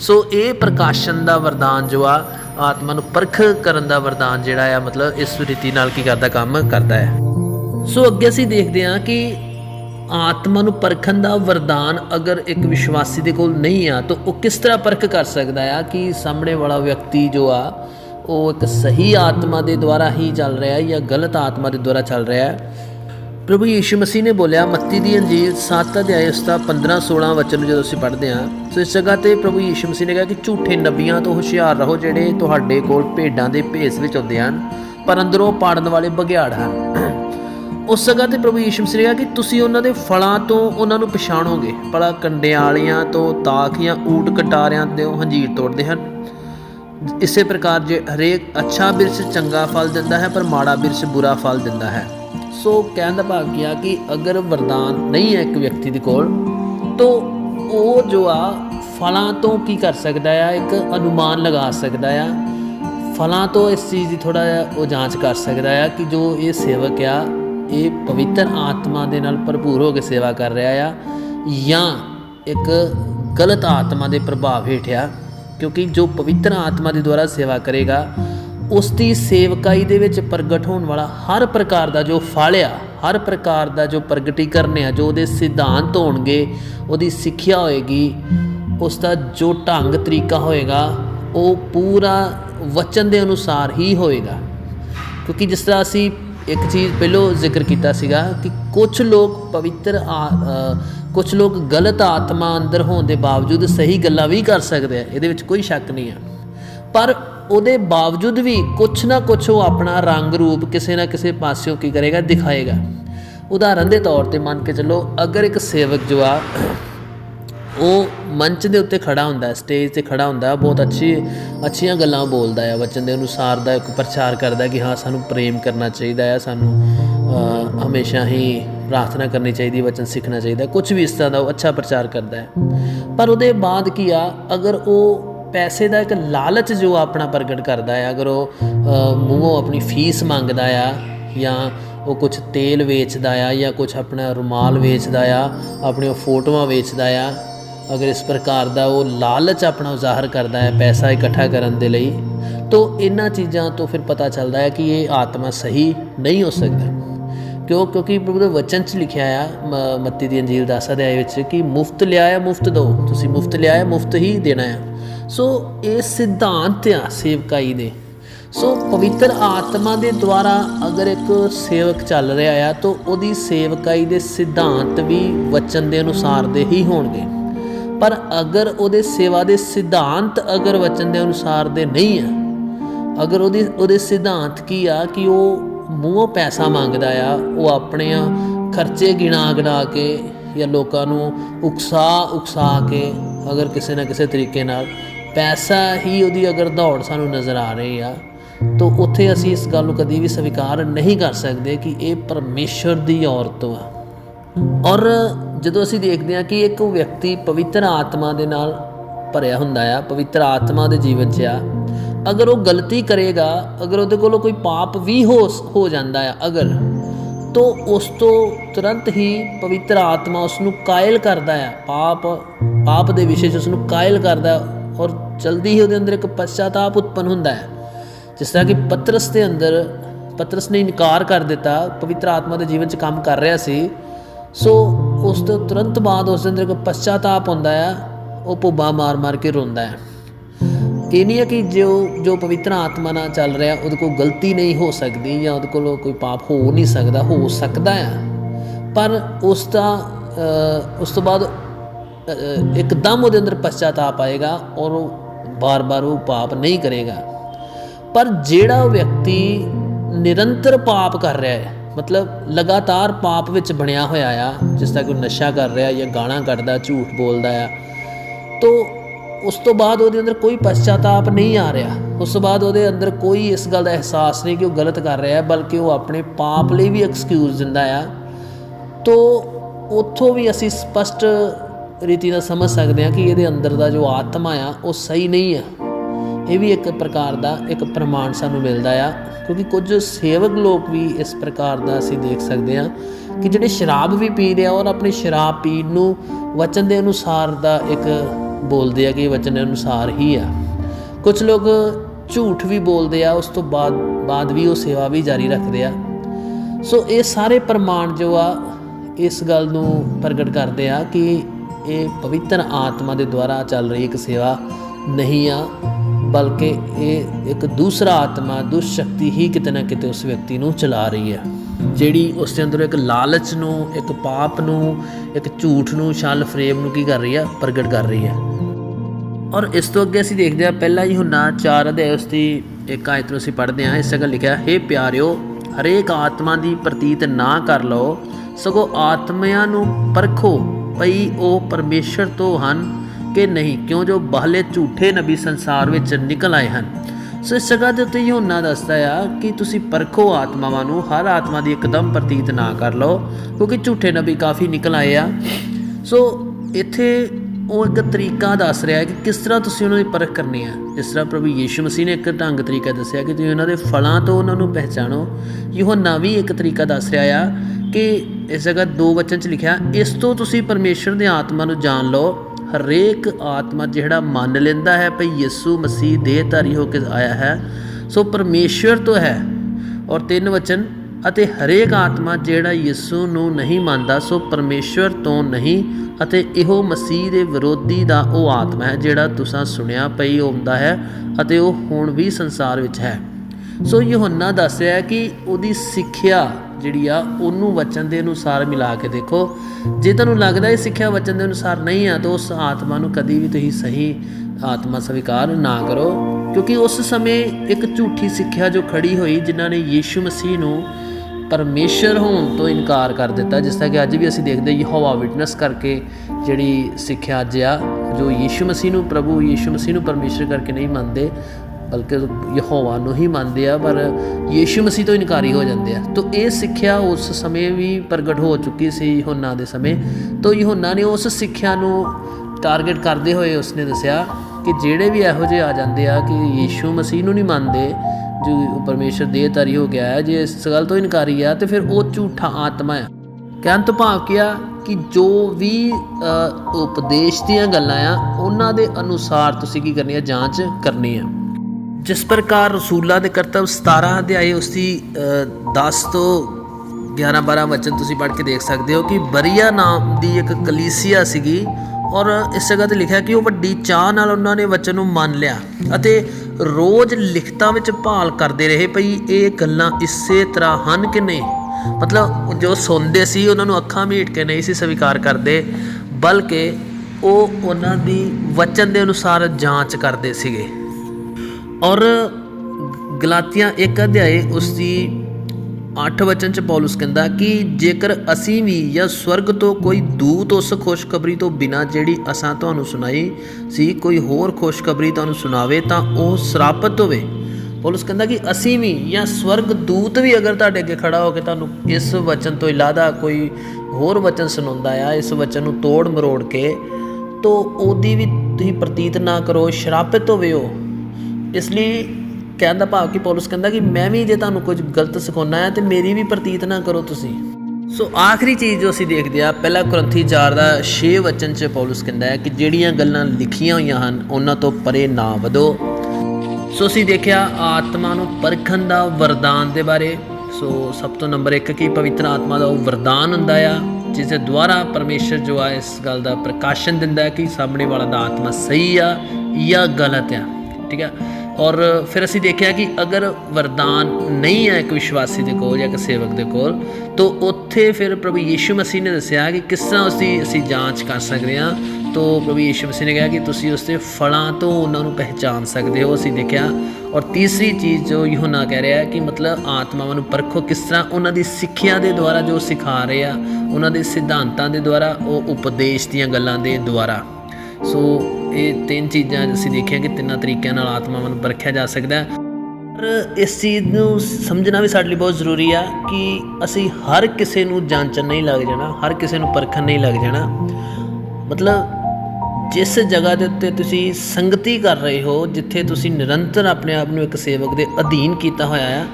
ਸੋ ਇਹ ਪ੍ਰਕਾਸ਼ਨ ਦਾ ਵਰਦਾਨ ਜੋ ਆ ਆਤਮਾ ਨੂੰ ਪਰਖ ਕਰਨ ਦਾ ਵਰਦਾਨ ਜਿਹੜਾ ਆ, ਮਤਲਬ ਇਸ ਰੀਤੀ ਨਾਲ ਕੀ ਕਰਦਾ, ਕੰਮ ਕਰਦਾ ਹੈ। ਸੋ ਅੱਗੇ ਅਸੀਂ ਦੇਖਦੇ ਹਾਂ ਕਿ ਆਤਮਾ ਨੂੰ ਪਰਖਣ ਦਾ ਵਰਦਾਨ ਅਗਰ ਇੱਕ ਵਿਸ਼ਵਾਸੀ ਦੇ ਕੋਲ ਨਹੀਂ ਆ, ਤਾਂ ਉਹ ਕਿਸ ਤਰ੍ਹਾਂ ਪਰਖ ਕਰ ਸਕਦਾ ਆ ਕਿ ਸਾਹਮਣੇ ਵਾਲਾ ਵਿਅਕਤੀ ਜੋ ਆ, ਉਹ ਇੱਕ ਸਹੀ ਆਤਮਾ ਦੇ ਦੁਆਰਾ ਹੀ ਚੱਲ ਰਿਹਾ ਹੈ ਜਾਂ ਗਲਤ ਆਤਮਾ ਦੇ ਦੁਆਰਾ ਚੱਲ ਰਿਹਾ ਹੈ। ਪ੍ਰਭੂ ਯੀਸ਼ੂ ਮਸੀਹ ਨੇ ਬੋਲਿਆ, ਮੱਤੀ ਦੀ ਅੰਜੀਲ 7 ਅਧਿਆਇ ਉਸ ਦਾ 15 16 ਵਚਨ ਜਦੋਂ ਅਸੀਂ ਪੜ੍ਹਦੇ ਹਾਂ, ਸੋ ਇਸ ਜਗ੍ਹਾ ਤੇ ਪ੍ਰਭੂ ਯੀਸ਼ੂ ਮਸੀਹ ਨੇ ਕਿਹਾ ਕਿ ਝੂਠੇ ਨਬੀਆਂ ਤੋਂ ਹੁਸ਼ਿਆਰ ਰਹੋ ਜਿਹੜੇ ਤੁਹਾਡੇ ਕੋਲ ਭੇਡਾਂ ਦੇ ਭੇਸ ਵਿੱਚ ਆਉਂਦੇ ਹਨ, ਪਰ ਅੰਦਰੋਂ ਪਾੜਨ ਵਾਲੇ ਬਘਿਆੜ ਹਨ। ਉਸ ਜਗ੍ਹਾ ਤੇ ਪ੍ਰਭੂ ਯੀਸ਼ੂ ਮਸੀਹ ਨੇ ਕਿਹਾ ਕਿ ਤੁਸੀਂ ਉਹਨਾਂ ਦੇ ਫਲਾਂ ਤੋਂ ਉਹਨਾਂ ਨੂੰ ਪਛਾਣੋਗੇ, ਭਲਾ ਕੰਡਿਆਂ ਵਾਲੀਆਂ ਤੋਂ ਤਾਕ ਜਾਂ ਊਟ ਕਟਾਰਿਆਂ ਤੋਂ ਉਹ ਤੋੜਦੇ ਹਨ। ਇਸੇ ਪ੍ਰਕਾਰ ਜੇ ਹਰੇਕ ਅੱਛਾ ਬਿਰਛ ਚੰਗਾ ਫਲ ਦਿੰਦਾ ਹੈ, ਪਰ ਮਾੜਾ ਬਿਰਛ ਬੁਰਾ ਫਲ ਦਿੰਦਾ ਹੈ। ਸੋ ਕਹਿਣ ਦਾ ਭਾਵ ਕੀ ਆ ਕਿ ਅਗਰ ਵਰਦਾਨ ਨਹੀਂ ਹੈ ਇੱਕ ਵਿਅਕਤੀ ਦੇ ਕੋਲ, ਤਾਂ ਉਹ ਜੋ ਆ, ਫਲਾਂ ਤੋਂ ਕੀ ਕਰ ਸਕਦਾ ਆ? ਇੱਕ ਅਨੁਮਾਨ ਲਗਾ ਸਕਦਾ ਆ। ਫਲਾਂ ਤੋਂ ਇਸ ਚੀਜ਼ ਦੀ ਥੋੜਾ ਜਿਹਾ ਉਹ ਜਾਂਚ ਕਰ ਸਕਦਾ ਆ ਕਿ ਜੋ ਇਹ ਸੇਵਕ ਆ, ਇਹ ਪਵਿੱਤਰ ਆਤਮਾ ਦੇ ਨਾਲ ਭਰਪੂਰ ਹੋ ਕੇ ਸੇਵਾ ਕਰ ਰਿਹਾ ਆ ਜਾਂ ਇੱਕ ਗਲਤ ਆਤਮਾ ਦੇ ਪ੍ਰਭਾਵ ਹੇਠ ਆ। ਕਿਉਂਕਿ ਜੋ ਪਵਿੱਤਰ ਆਤਮਾ ਦੇ ਦੁਆਰਾ ਸੇਵਾ ਕਰੇਗਾ ਉਸ ਦੀ ਸੇਵਕਾਈ ਦੇ ਵਿੱਚ ਪ੍ਰਗਟ ਹੋਣ ਵਾਲਾ ਹਰ ਪ੍ਰਕਾਰ ਦਾ ਜੋ ਫਲ ਆ ਹਰ ਪ੍ਰਕਾਰ ਦਾ ਜੋ ਪ੍ਰਗਟੀਕਰਨ ਆ ਜੋ ਉਹਦੇ ਸਿਧਾਂਤ ਹੋਣਗੇ, ਉਹਦੀ ਸਿੱਖਿਆ ਹੋਏਗੀ ਉਸ ਦਾ ਜੋ ਢੰਗ ਤਰੀਕਾ ਹੋਏਗਾ, ਉਹ ਪੂਰਾ ਵਚਨ ਦੇ ਅਨੁਸਾਰ ਹੀ ਹੋਏਗਾ। ਕਿਉਂਕਿ ਜਿਸ ਤਰ੍ਹਾਂ ਅਸੀਂ ਇੱਕ ਚੀਜ਼ ਪਹਿਲਾਂ ਜ਼ਿਕਰ ਕੀਤਾ ਸੀਗਾ ਕਿ ਕੁਝ ਲੋਕ ਪਵਿੱਤਰ ਕੁਝ ਲੋਕ ਗਲਤ ਆਤਮਾ ਅੰਦਰ ਹੋਣ ਦੇ ਬਾਵਜੂਦ ਸਹੀ ਗੱਲਾਂ ਵੀ ਕਰ ਸਕਦੇ ਆ, ਇਹਦੇ ਵਿੱਚ ਕੋਈ ਸ਼ੱਕ ਨਹੀਂ ਆ। ਪਰ ਉਹਦੇ ਬਾਵਜੂਦ ਵੀ ਕੁਛ ਨਾ ਕੁਛ ਉਹ ਆਪਣਾ ਰੰਗ ਰੂਪ ਕਿਸੇ ਨਾ ਕਿਸੇ ਪਾਸਿਓਂ ਕੀ ਕਰੇਗਾ, ਦਿਖਾਏਗਾ। ਉਦਾਹਰਨ ਦੇ ਤੌਰ ਤੇ ਮੰਨ ਕੇ ਚੱਲੋ, ਅਗਰ ਇੱਕ ਸੇਵਕ ਜੋ ਆ ਉਹ ਮੰਚ ਦੇ ਉੱਤੇ ਖੜਾ ਹੁੰਦਾ ਹੈ, ਸਟੇਜ ਤੇ ਖੜਾ ਹੁੰਦਾ ਹੈ ਬਹੁਤ ਅੱਛੀ, ਅੱਛੀਆਂ ਗੱਲਾਂ ਬੋਲਦਾ ਹੈ, ਵਚਨ ਦੇ ਅਨੁਸਾਰ ਦਾ ਇੱਕ ਪ੍ਰਚਾਰ ਕਰਦਾ ਕਿ ਹਾਂ, ਸਾਨੂੰ ਪ੍ਰੇਮ ਕਰਨਾ ਚਾਹੀਦਾ ਹੈ, ਸਾਨੂੰ ਹਮੇਸ਼ਾ ਹੀ ਪ੍ਰਾਰਥਨਾ ਕਰਨੀ ਚਾਹੀਦੀ ਵਚਨ ਸਿੱਖਣਾ ਚਾਹੀਦਾ ਕੁਝ ਵੀ ਇਸ ਤਰ੍ਹਾਂ ਦਾ ਉਹ ਅੱਛਾ ਪ੍ਰਚਾਰ ਕਰਦਾ ਹੈ। ਪਰ ਉਹਦੇ ਬਾਅਦ ਕੀ ਆ, ਅਗਰ ਉਹ ਪੈਸੇ ਦਾ ਇੱਕ ਲਾਲਚ ਜੋ ਆਪਣਾ ਪ੍ਰਗਟ ਕਰਦਾ ਹੈ ਅਗਰ ਉਹ ਮੂੰਹੋਂ ਆਪਣੀ ਫੀਸ ਮੰਗਦਾ ਆ ਜਾਂ ਉਹ ਕੁਝ ਤੇਲ ਵੇਚਦਾ ਆ ਜਾਂ ਕੁਝ ਆਪਣਾ ਰੁਮਾਲ ਵੇਚਦਾ ਆ ਆਪਣੀਆਂ ਫੋਟੋਆਂ ਵੇਚਦਾ ਆ, ਅਗਰ ਇਸ ਪ੍ਰਕਾਰ ਦਾ ਉਹ ਲਾਲਚ ਆਪਣਾ ਜ਼ਾਹਰ ਕਰਦਾ ਹੈ ਪੈਸਾ ਇਕੱਠਾ ਕਰਨ ਦੇ ਲਈ, ਤਾਂ ਇਹਨਾਂ ਚੀਜ਼ਾਂ ਤੋਂ ਫਿਰ ਪਤਾ ਚੱਲਦਾ ਹੈ ਕਿ ਇਹ ਆਤਮਾ ਸਹੀ ਨਹੀਂ ਹੋ ਸਕਦਾ। ਕਿਉਂ? ਕਿਉਂਕਿ ਪ੍ਰਭੂ ਦੇ ਵਚਨ 'ਚ ਲਿਖਿਆ ਆ ਮੱਤੀ ਦੀ ਅੰਜੀਲ 10 ਅਧਿਆਇ ਵਿੱਚ ਕਿ ਮੁਫਤ ਲਿਆਇਆ ਮੁਫਤ ਦੋ ਤੁਸੀਂ ਮੁਫਤ ਲਿਆਇਆ ਮੁਫਤ ਹੀ ਦੇਣਾ ਆ। ਸੋ ਇਹ ਸਿਧਾਂਤ ਆ ਸੇਵਕਾਈ ਦੇ। ਸੋ ਪਵਿੱਤਰ ਆਤਮਾ ਦੇ ਦੁਆਰਾ ਅਗਰ ਇੱਕ ਸੇਵਕ ਚੱਲ ਰਿਹਾ ਆ, ਤਾਂ ਉਹਦੀ ਸੇਵਕਾਈ ਦੇ ਸਿਧਾਂਤ ਵੀ ਵਚਨ ਦੇ ਅਨੁਸਾਰ ਦੇ ਹੀ ਹੋਣਗੇ। ਪਰ ਅਗਰ ਉਹਦੇ ਸੇਵਾ ਦੇ ਸਿਧਾਂਤ ਅਗਰ ਵਚਨ ਦੇ ਅਨੁਸਾਰ ਦੇ ਨਹੀਂ ਆ, ਅਗਰ ਉਹਦੀ, ਉਹਦੇ ਸਿਧਾਂਤ ਕੀ ਆ ਕਿ ਉਹ ਮੂੰਹੋਂ ਪੈਸਾ ਮੰਗਦਾ ਆ, ਉਹ ਆਪਣੇ ਆ ਖਰਚੇ ਗਿਣਾ ਗਿਣਾ ਕੇ ਜਾਂ ਲੋਕਾਂ ਨੂੰ ਉਕਸਾ ਉਕਸਾ ਕੇ ਅਗਰ ਕਿਸੇ ਨਾ ਕਿਸੇ ਤਰੀਕੇ ਨਾਲ ਪੈਸਾ ਹੀ ਉਹਦੀ ਅਗਰ ਦੌੜ ਸਾਨੂੰ ਨਜ਼ਰ ਆ ਰਹੀ ਆ, ਤਾਂ ਉੱਥੇ ਅਸੀਂ ਇਸ ਗੱਲ ਨੂੰ ਕਦੀ ਵੀ ਸਵੀਕਾਰ ਨਹੀਂ ਕਰ ਸਕਦੇ ਕਿ ਇਹ ਪਰਮੇਸ਼ਰ ਦੀ ਔਰਤ ਆ। ਔਰ ਜਦੋਂ ਅਸੀਂ ਦੇਖਦੇ ਹਾਂ ਕਿ ਇੱਕ ਵਿਅਕਤੀ ਪਵਿੱਤਰ ਆਤਮਾ ਦੇ ਨਾਲ ਭਰਿਆ ਹੁੰਦਾ ਆ, ਪਵਿੱਤਰ ਆਤਮਾ ਦੇ ਜੀਵਨ 'ਚ ਆ, ਅਗਰ ਉਹ ਗਲਤੀ ਕਰੇਗਾ, ਅਗਰ ਉਹਦੇ ਕੋਲੋਂ ਕੋਈ ਪਾਪ ਵੀ ਹੋ ਹੋ ਜਾਂਦਾ ਆ ਅਗਰ, ਤੋ ਉਸ ਤੋਂ ਤੁਰੰਤ ਹੀ ਪਵਿੱਤਰ ਆਤਮਾ ਉਸ ਨੂੰ ਕਾਇਲ ਕਰਦਾ ਆ, ਪਾਪ ਪਾਪ ਦੇ ਵਿਸ਼ੇ 'ਚ ਉਸ ਨੂੰ ਕਾਇਲ ਕਰਦਾ ਔਰ ਜਲਦੀ ਹੀ ਉਹਦੇ ਅੰਦਰ ਇੱਕ ਪਛਤਾਤਾਪ ਉਤਪਨ ਹੁੰਦਾ ਹੈ। ਜਿਸ ਤਰ੍ਹਾਂ ਕਿ ਪਤਰਸ ਦੇ ਅੰਦਰ ਪਤਰਸ ਨੇ ਇਨਕਾਰ ਕਰ ਦਿੱਤਾ, ਪਵਿੱਤਰ ਆਤਮਾ ਦੇ ਜੀਵਨ 'ਚ ਕੰਮ ਕਰ ਰਿਹਾ ਸੀ। ਸੋ ਉਸ ਤੋਂ ਤੁਰੰਤ ਬਾਅਦ ਉਸ ਦੇ ਅੰਦਰ ਇੱਕ ਪਛਤਾਤਾਪ ਹੁੰਦਾ ਆ ਉਹ ਭੁੱਬਾ ਮਾਰ ਮਾਰ ਕੇ ਰੋਂਦਾ ਹੈ। ਇਹ ਨਹੀਂ ਹੈ ਕਿ ਜੋ ਜੋ ਪਵਿੱਤਰ ਆਤਮਾ ਨਾਲ ਚੱਲ ਰਿਹਾ, ਉਹਦੇ ਕੋਲ ਗਲਤੀ ਨਹੀਂ ਹੋ ਸਕਦੀ ਜਾਂ ਉਹਦੇ ਕੋਲ ਕੋਈ ਪਾਪ ਹੋ ਨਹੀਂ ਸਕਦਾ, ਹੋ ਸਕਦਾ ਆ ਪਰ ਉਸ ਦਾ ਉਸ ਤੋਂ ਬਾਅਦ ਇੱਕਦਮ ਉਹਦੇ ਅੰਦਰ ਪਛਤਾਤਾਪ ਆਏਗਾ ਔਰ ਉਹ ਬਾਰ-ਬਾਰ ਉਹ ਪਾਪ ਨਹੀਂ ਕਰੇਗਾ। ਪਰ ਜਿਹੜਾ ਵਿਅਕਤੀ ਨਿਰੰਤਰ ਪਾਪ ਕਰ ਰਿਹਾ ਹੈ, ਮਤਲਬ ਲਗਾਤਾਰ ਪਾਪ ਵਿੱਚ ਬਣਿਆ ਹੋਇਆ ਆ, ਜਿਸ ਤਰ੍ਹਾਂ ਕਿ ਉਹ ਨਸ਼ਾ ਕਰ ਰਿਹਾ ਜਾਂ ਗਾਣਾ ਕੱਢਦਾ, ਝੂਠ ਬੋਲਦਾ ਆ, ਤੋ ਉਸ ਤੋਂ ਬਾਅਦ ਉਹਦੇ ਅੰਦਰ ਕੋਈ ਪਛਤਾਤਾਪ ਨਹੀਂ ਆ ਰਿਹਾ। ਉਸ ਤੋਂ ਬਾਅਦ ਉਹਦੇ ਅੰਦਰ ਕੋਈ ਇਸ ਗੱਲ ਦਾ ਅਹਿਸਾਸ ਨਹੀਂ ਕਿ ਉਹ ਗਲਤ ਕਰ ਰਿਹਾ ਹੈ, ਬਲਕਿ ਉਹ ਆਪਣੇ ਪਾਪ ਲਈ ਵੀ ਐਕਸਕਿਊਜ਼ ਦਿੰਦਾ ਆ। ਤੋ ਉੱਥੋਂ ਵੀ ਅਸੀਂ ਸਪਸ਼ਟ ਰੀਤੀ ਨਾਲ ਸਮਝ ਸਕਦੇ ਹਾਂ ਕਿ ਇਹਦੇ ਅੰਦਰ ਦਾ ਜੋ ਆਤਮਾ ਆ, ਉਹ ਸਹੀ ਨਹੀਂ ਆ। ਇਹ ਵੀ ਇੱਕ ਪ੍ਰਕਾਰ ਦਾ ਇੱਕ ਪ੍ਰਮਾਣ ਸਾਨੂੰ ਮਿਲਦਾ ਆ, ਕਿਉਂਕਿ ਕੁਝ ਸੇਵਕ ਲੋਕ ਵੀ ਇਸ ਪ੍ਰਕਾਰ ਦਾ ਅਸੀਂ ਦੇਖ ਸਕਦੇ ਹਾਂ ਕਿ ਜਿਹੜੇ ਸ਼ਰਾਬ ਵੀ ਪੀ ਰਹੇ ਆ, ਔਰ ਆਪਣੀ ਸ਼ਰਾਬ ਪੀਣ ਨੂੰ ਵਚਨ ਦੇ ਅਨੁਸਾਰ ਦਾ ਇੱਕ ਬੋਲਦੇ ਆ ਕਿ ਵਚਨ ਦੇ ਅਨੁਸਾਰ ਹੀ ਆ। ਕੁਝ ਲੋਕ ਝੂਠ ਵੀ ਬੋਲਦੇ ਆ, ਉਸ ਤੋਂ ਬਾਅਦ ਬਾਅਦ ਵੀ ਉਹ ਸੇਵਾ ਵੀ ਜਾਰੀ ਰੱਖਦੇ ਆ। ਸੋ ਇਹ ਸਾਰੇ ਪ੍ਰਮਾਣ ਜੋ ਆ, ਇਸ ਗੱਲ ਨੂੰ ਪ੍ਰਗਟ ਕਰਦੇ ਆ ਕਿ ਇਹ ਪਵਿੱਤਰ ਆਤਮਾ ਦੇ ਦੁਆਰਾ ਚੱਲ ਰਹੀ ਇੱਕ ਸੇਵਾ ਨਹੀਂ ਆ, ਬਲਕਿ ਇਹ ਇੱਕ ਦੂਸਰਾ ਆਤਮਾ ਦੁਸ਼ਟ ਸ਼ਕਤੀ ਹੀ ਕਿਤੇ ਨਾ ਕਿਤੇ ਉਸ ਵਿਅਕਤੀ ਨੂੰ ਚਲਾ ਰਹੀ ਹੈ, ਜਿਹੜੀ ਉਸ ਦੇ ਅੰਦਰ ਇੱਕ ਲਾਲਚ ਨੂੰ, ਇੱਕ ਪਾਪ ਨੂੰ, ਇੱਕ ਝੂਠ ਨੂੰ, ਛਲ ਫਰੇਮ ਨੂੰ ਕੀ ਕਰ ਰਹੀ ਹੈ ਪ੍ਰਗਟ ਕਰ ਰਹੀ ਹੈ। ਔਰ ਇਸ ਤੋਂ ਅੱਗੇ ਅਸੀਂ ਦੇਖਦੇ ਹਾਂ, ਪਹਿਲਾ ਹੀ ਹੁਨਾ 4 ਅਧਿਆਇ ਉਸ ਦੀ ਇੱਕ ਆਇਤ ਨੂੰ ਅਸੀਂ ਪੜ੍ਹਦੇ ਹਾਂ, ਇਸ ਜਗ੍ਹਾ ਲਿਖਿਆ, ਹੈ ਪਿਆਰਿਓ, ਹਰੇਕ ਆਤਮਾ ਦੀ ਪ੍ਰਤੀਤ ਨਾ ਕਰ ਲਓ, ਸਗੋਂ ਆਤਮਿਆਂ ਨੂੰ ਪਰਖੋ ਭਈ ਉਹ ਪਰਮੇਸ਼ਰ ਤੋਂ ਹਨ ਕਿ ਨਹੀਂ, ਕਿਉਂ ਜੋ ਬਾਹਲੇ ਝੂਠੇ ਨਬੀ ਸੰਸਾਰ ਵਿੱਚ ਨਿਕਲ ਆਏ ਹਨ। ਸੋ ਇਸ ਜਗ੍ਹਾ ਦੇ ਉੱਤੇ ਯੋਨਾ ਦੱਸਦਾ ਆ ਕਿ ਤੁਸੀਂ ਪਰਖੋ ਆਤਮਾਵਾਂ ਨੂੰ, ਹਰ ਆਤਮਾ ਦੀ ਇੱਕਦਮ ਪ੍ਰਤੀਤ ਨਾ ਕਰ ਲਓ, ਕਿਉਂਕਿ ਝੂਠੇ ਨਬੀ ਕਾਫੀ ਨਿਕਲ ਆਏ ਆ। ਸੋ ਇੱਥੇ ਉਹ ਇੱਕ ਤਰੀਕਾ ਦੱਸ ਰਿਹਾ ਹੈ ਕਿ ਕਿਸ ਤਰ੍ਹਾਂ ਤੁਸੀਂ ਉਹਨਾਂ ਦੀ ਪਰਖ ਕਰਨੀ ਹੈ। ਜਿਸ ਤਰ੍ਹਾਂ ਪ੍ਰਭੂ ਯੀਸ਼ੂ ਮਸੀਹ ਨੇ ਇੱਕ ਢੰਗ ਤਰੀਕਾ ਦੱਸਿਆ ਕਿ ਤੁਸੀਂ ਉਹਨਾਂ ਦੇ ਫਲਾਂ ਤੋਂ ਉਹਨਾਂ ਨੂੰ ਪਹਿਚਾਣੋ। ਯੋਹੰਨਾ ਵੀ ਇੱਕ ਤਰੀਕਾ ਦੱਸ ਰਿਹਾ ਆ ਕਿ ਇਸ ਜਗ੍ਹਾ ਦੋ ਵਚਨ ਚ ਲਿਖਿਆ, ਇਸ ਤੋਂ ਤੁਸੀਂ ਪਰਮੇਸ਼ਰ ਦੀ ਆਤਮਾ ਨੂੰ ਜਾਣ ਲਓ। ਹਰੇਕ ਆਤਮਾ ਜਿਹੜਾ ਮੰਨ ਲੈਂਦਾ ਹੈ ਭਈ ਯਿਸੂ ਮਸੀਹ ਦੇਹਧਾਰੀ ਹੋ ਕੇ ਆਇਆ ਹੈ, ਸੋ ਪਰਮੇਸ਼ਰ ਤੋਂ ਹੈ। ਔਰ ਤਿੰਨ ਵਚਨ ਅਤੇ ਹਰੇਕ ਆਤਮਾ ਜਿਹੜਾ ਯਿਸੂ ਨੂੰ ਨਹੀਂ ਮੰਨਦਾ, ਸੋ ਪਰਮੇਸ਼ਰ ਤੋਂ ਨਹੀਂ ਅਤੇ ਇਹੋ ਮਸੀਹ ਦੇ ਵਿਰੋਧੀ ਦਾ ਉਹ ਆਤਮਾ ਹੈ ਜਿਹੜਾ ਤੁਸੀਂ ਸੁਣਿਆ ਪਈ ਆਉਂਦਾ ਹੈ ਅਤੇ ਉਹ ਹੁਣ ਵੀ ਸੰਸਾਰ ਵਿੱਚ ਹੈ। ਸੋ ਯੋਹੰਨਾ ਦੱਸਿਆ ਕਿ ਉਹਦੀ ਸਿੱਖਿਆ ਜਿਹੜੀ ਆ, ਉਹਨੂੰ ਵਚਨ ਦੇ ਅਨੁਸਾਰ ਮਿਲਾ ਕੇ ਦੇਖੋ। ਜੇ ਤੁਹਾਨੂੰ ਲੱਗਦਾ ਇਹ ਸਿੱਖਿਆ ਵਚਨ ਦੇ ਅਨੁਸਾਰ ਨਹੀਂ ਆ, ਤਾਂ ਉਸ ਆਤਮਾ ਨੂੰ ਕਦੀ ਵੀ ਤੁਸੀਂ ਸਹੀ ਆਤਮਾ ਸਵੀਕਾਰ ਨਾ ਕਰੋ, ਕਿਉਂਕਿ ਉਸ ਸਮੇਂ ਇੱਕ ਝੂਠੀ ਸਿੱਖਿਆ ਜੋ ਖੜੀ ਹੋਈ, ਜਿਨ੍ਹਾਂ ਨੇ ਯੀਸ਼ੂ ਮਸੀਹ ਨੂੰ ਪਰਮੇਸ਼ਰ ਹੋਣ ਤੋਂ ਇਨਕਾਰ ਕਰ ਦਿੱਤਾ, ਜਿਸ ਤਰ੍ਹਾਂ ਕਿ ਅੱਜ ਵੀ ਅਸੀਂ ਦੇਖਦੇ ਯਹੋਵਾ ਵਿਟਨੈਸ ਕਰਕੇ ਜਿਹੜੀ ਸਿੱਖਿਆ ਅੱਜ ਆ, ਜੋ ਯੀਸ਼ੂ ਮਸੀਹ ਨੂੰ ਪ੍ਰਭੂ ਯੀਸ਼ੂ ਮਸੀਹ ਨੂੰ ਪਰਮੇਸ਼ਰ ਕਰਕੇ ਨਹੀਂ ਮੰਨਦੇ, ਬਲਕਿ ਯਹੋਵਾ ਨੂੰ ਹੀ ਮੰਨਦੇ ਆ, ਪਰ ਯੀਸ਼ੂ ਮਸੀਹ ਤੋਂ ਇਨਕਾਰੀ ਹੋ ਜਾਂਦੇ ਆ। ਤਾਂ ਇਹ ਸਿੱਖਿਆ ਉਸ ਸਮੇਂ ਵੀ ਪ੍ਰਗਟ ਹੋ ਚੁੱਕੀ ਸੀ, ਯਹੋਨਾ ਦੇ ਸਮੇਂ। ਤੋਂ ਯਹੋਨਾ ਨੇ ਉਸ ਸਿੱਖਿਆ ਨੂੰ ਟਾਰਗੇਟ ਕਰਦੇ ਹੋਏ ਉਸਨੇ ਦੱਸਿਆ ਕਿ ਜਿਹੜੇ ਵੀ ਇਹੋ ਜਿਹੇ ਆ ਜਾਂਦੇ ਆ ਕਿ ਯੀਸ਼ੂ ਮਸੀਹ ਨੂੰ ਨਹੀਂ ਮੰਨਦੇ ਜੋ ਪਰਮੇਸ਼ਰ ਦੇਹਧਾਰੀ ਹੋ ਗਿਆ ਹੈ, ਜੇ ਇਸ ਗੱਲ ਤੋਂ ਇਨਕਾਰੀ ਆ, ਤੇ ਫਿਰ ਉਹ ਝੂਠਾ ਆਤਮਾ ਆ ਕਹਿਣ ਤੋਂ ਭਾਵ ਕੀ ਆ ਕਿ ਜੋ ਵੀ ਉਪਦੇਸ਼ ਦੀਆਂ ਗੱਲਾਂ ਆ, ਉਹਨਾਂ ਦੇ ਅਨੁਸਾਰ ਤੁਸੀਂ ਕੀ ਕਰਨੀ ਆ, ਜਾਂਚ ਕਰਨੀ ਆ। ਜਿਸ ਪ੍ਰਕਾਰ ਰਸੂਲਾਂ ਦੇ ਕਰਤੱਵ 17 ਅਧਿਆਏ ਉਸ ਦੀ 10 ਤੋਂ 11 12 ਵਚਨ ਤੁਸੀਂ ਪੜ੍ਹ ਕੇ ਦੇਖ ਸਕਦੇ ਹੋ ਕਿ ਬਰੀਆ ਨਾਮ ਦੀ ਇੱਕ ਕਲੀਸਿਆ ਸੀਗੀ ਔਰ ਇਸ ਜਗ੍ਹਾ ਤੇ ਲਿਖਿਆ ਕਿ ਉਹ ਵੱਡੀ ਚਾਹ ਨਾਲ ਉਹਨਾਂ ਨੇ ਵਚਨ ਨੂੰ ਮੰਨ ਲਿਆ ਅਤੇ ਰੋਜ਼ ਲਿਖਤਾਂ ਵਿੱਚ ਭਾਲ ਕਰਦੇ ਰਹੇ ਭਈ ਇਹ ਗੱਲਾਂ ਇਸੇ ਤਰ੍ਹਾਂ ਹਨ ਕਿ ਨਹੀਂ? ਮਤਲਬ ਜੋ ਸੁਣਦੇ ਸੀ, ਉਹਨਾਂ ਨੂੰ ਅੱਖਾਂ ਮੀਟ ਕੇ ਨਹੀਂ ਸੀ ਸਵੀਕਾਰ ਕਰਦੇ, ਬਲਕਿ ਉਹ ਉਹਨਾਂ ਦੀ ਵਚਨ ਦੇ ਅਨੁਸਾਰ ਜਾਂਚ ਕਰਦੇ ਸੀਗੇ। ਔਰ ਗਲਾਤੀਆਂ ਇੱਕ ਅਧਿਆਏ ਉਸ ਦੀ 8 ਵਚਨ ਚ ਪੌਲਸ ਕਹਿੰਦਾ ਕਿ ਜੇਕਰ ਅਸੀਂ ਵੀ ਜਾਂ ਸਵਰਗ ਤੋਂ ਕੋਈ ਦੂਤ ਉਸ ਖੁਸ਼ਖਬਰੀ ਤੋਂ ਬਿਨਾ ਜਿਹੜੀ ਅਸਾਂ ਤੁਹਾਨੂੰ ਸੁਣਾਈ ਸੀ, ਕੋਈ ਹੋਰ ਖੁਸ਼ਖਬਰੀ ਤੁਹਾਨੂੰ ਸੁਣਾਵੇ ਤਾਂ ਉਹ ਸਰਾਪਤ ਹੋਵੇ। ਪੌਲਸ ਕਹਿੰਦਾ ਕਿ ਅਸੀਂ ਵੀ ਜਾਂ ਸਵਰਗ ਦੂਤ ਵੀ ਅਗਰ ਤੁਹਾਡੇ ਅੱਗੇ ਖੜਾ ਹੋ ਕੇ ਤੁਹਾਨੂੰ ਇਸ ਵਚਨ ਤੋਂ ਇਲਾਵਾ ਕੋਈ ਹੋਰ ਵਚਨ ਸੁਣਾਉਂਦਾ ਆ, ਇਸ ਵਚਨ ਨੂੰ ਤੋੜ ਮਰੋੜ ਕੇ, ਤੋ ਉਹਦੀ ਵੀ ਤੁਸੀਂ ਪ੍ਰਤੀਤ ਨਾ ਕਰੋ, ਸ਼ਰਾਪਿਤ ਹੋਵੇ ਉਹ ਇਸ ਲਈ ਕਹਿਣ ਦਾ ਭਾਵ ਕਿ ਪੌਲਸ ਕਹਿੰਦਾ ਕਿ ਮੈਂ ਵੀ ਜੇ ਤੁਹਾਨੂੰ ਕੁਝ ਗਲਤ ਸਿਖਾਉਣਾ ਹੈ ਤੇ ਮੇਰੀ ਵੀ ਪ੍ਰਤੀਤ ਨਾ ਕਰੋ ਤੁਸੀਂ। ਸੋ ਆਖਰੀ ਚੀਜ਼ ਜੋ ਅਸੀਂ ਦੇਖਦੇ ਆ ਪਹਿਲਾ ਕੁਰੰਥੀ 4 ਦਾ 6 ਵਚਨ 'ਚ ਪੌਲਸ ਕਹਿੰਦਾ ਹੈ ਕਿ ਜਿਹੜੀਆਂ ਗੱਲਾਂ ਲਿਖੀਆਂ ਹੋਈਆਂ ਹਨ, ਉਹਨਾਂ ਤੋਂ ਪਰੇ ਨਾ ਵਧੋ। ਸੋ ਅਸੀਂ ਦੇਖਿਆ ਆਤਮਾ ਨੂੰ ਪਰਖਣ ਦਾ ਵਰਦਾਨ ਦੇ ਬਾਰੇ। ਸੋ ਸਭ ਤੋਂ ਨੰਬਰ 1 ਕਿ ਪਵਿੱਤਰ ਆਤਮਾ ਦਾ ਉਹ ਵਰਦਾਨ ਹੁੰਦਾ ਆ ਜਿਸ ਦੇ ਦੁਆਰਾ ਪਰਮੇਸ਼ਰ ਜੋ ਆ ਇਸ ਗੱਲ ਦਾ ਪ੍ਰਕਾਸ਼ਨ ਦਿੰਦਾ ਹੈ ਕਿ ਸਾਹਮਣੇ ਵਾਲਾ ਦਾ ਆਤਮਾ ਸਹੀ ਆ, ਜਾਂ ਗਲਤ ਆ। ਠੀਕ ਆ? ਔਰ ਫਿਰ ਅਸੀਂ ਦੇਖਿਆ ਕਿ ਅਗਰ ਵਰਦਾਨ ਨਹੀਂ ਹੈ ਇੱਕ ਵਿਸ਼ਵਾਸੀ ਦੇ ਕੋਲ ਜਾਂ ਇੱਕ ਸੇਵਕ ਦੇ ਕੋਲ, ਤਾਂ ਉੱਥੇ ਫਿਰ ਪ੍ਰਭੂ ਯੀਸ਼ੂ ਮਸੀਹ ਨੇ ਦੱਸਿਆ ਕਿ ਕਿਸ ਤਰ੍ਹਾਂ ਉਸ ਦੀ ਅਸੀਂ ਜਾਂਚ ਕਰ ਸਕਦੇ ਹਾਂ। ਤਾਂ ਪ੍ਰਭੂ ਯੀਸ਼ੂ ਮਸੀਹ ਨੇ ਕਿਹਾ ਕਿ ਤੁਸੀਂ ਉਸ ਦੇ ਫਲਾਂ ਤੋਂ ਉਹਨਾਂ ਨੂੰ ਪਹਿਚਾਨ ਸਕਦੇ ਹੋ, ਅਸੀਂ ਦੇਖਿਆ। ਔਰ ਤੀਸਰੀ ਚੀਜ਼ ਜੋ ਯਹੋਨਾ ਕਹਿ ਰਿਹਾ ਹੈ ਕਿ ਮਤਲਬ ਆਤਮਾਵਾਂ ਨੂੰ ਪਰਖੋ ਕਿਸ ਤਰ੍ਹਾਂ ਉਹਨਾਂ ਦੀ ਸਿੱਖਿਆ ਦੇ ਦੁਆਰਾ ਜੋ ਸਿਖਾ ਰਹੇ ਆ, ਉਹਨਾਂ ਦੇ ਸਿਧਾਂਤਾਂ ਦੇ ਦੁਆਰਾ, ਉਹ ਉਪਦੇਸ਼ ਦੀਆਂ ਗੱਲਾਂ ਦੇ ਦੁਆਰਾ। ਸੋ ਇਹ ਤਿੰਨ ਚੀਜ਼ਾਂ ਅਸੀਂ ਦੇਖਿਆ ਕਿ ਤਿੰਨਾਂ ਤਰੀਕਿਆਂ ਨਾਲ ਆਤਮਾਵਾਂ ਨੂੰ ਪਰਖਿਆ ਜਾ ਸਕਦਾ ਹੈ। ਪਰ ਇਸ ਚੀਜ਼ ਨੂੰ ਸਮਝਣਾ ਵੀ ਸਾਡੇ ਲਈ ਬਹੁਤ ਜ਼ਰੂਰੀ ਆ ਕਿ ਅਸੀਂ ਹਰ ਕਿਸੇ ਨੂੰ ਜਾਂਚਣ ਨਹੀਂ ਲੱਗ ਜਾਣਾ, ਹਰ ਕਿਸੇ ਨੂੰ ਪਰਖਣ ਨਹੀਂ ਲੱਗ ਜਾਣਾ। ਮਤਲਬ ਜਿਸ ਜਗ੍ਹਾ ਦੇ ਉੱਤੇ ਤੁਸੀਂ ਸੰਗਤੀ ਕਰ ਰਹੇ ਹੋ, ਜਿੱਥੇ ਤੁਸੀਂ ਨਿਰੰਤਰ ਆਪਣੇ ਆਪ ਨੂੰ ਇੱਕ ਸੇਵਕ ਦੇ ਅਧੀਨ ਕੀਤਾ ਹੋਇਆ ਆ,